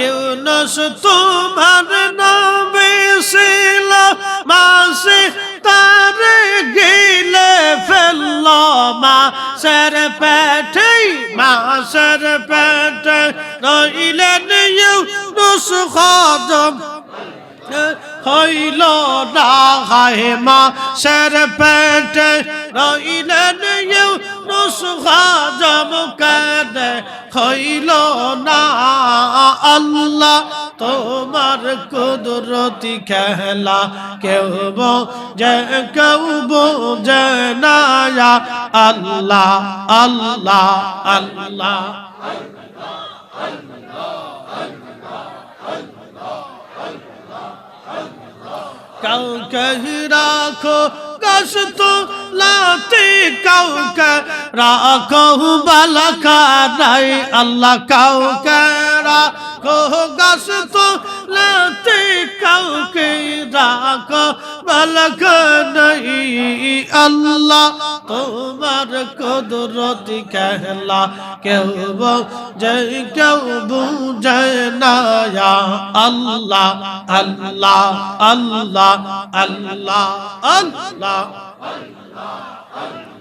ইউনুস তোমার নবী ছিল, মাসে তারে গিলে ফেলল, মাসের পেটে মাসের পেটে রইলেন ইউনুস খদম। হইল না হায় মা সের পেটে রইলেন ইউনুস খাজম কানে হইল না আল্লাহ, তোমার কুদরতি খেলা কেউ যে কেউ বোঝে না আল্লাহ আল্লাহ আল্লাহ। কাউকে রাখো লাতে কাউকে রাখো বালাকা নাই আল্লাহ কাউকে রাখো, গাছ তো লাতে কাউকে রাখো বালাকা নাই আল্লাহ তোমার কদরত কেহলা, কেউ যে কেউ বুঝে না আল্লাহ আল্লাহ আল্লাহ আল্লাহ আল্লাহ আল্লাহ আল্লাহ।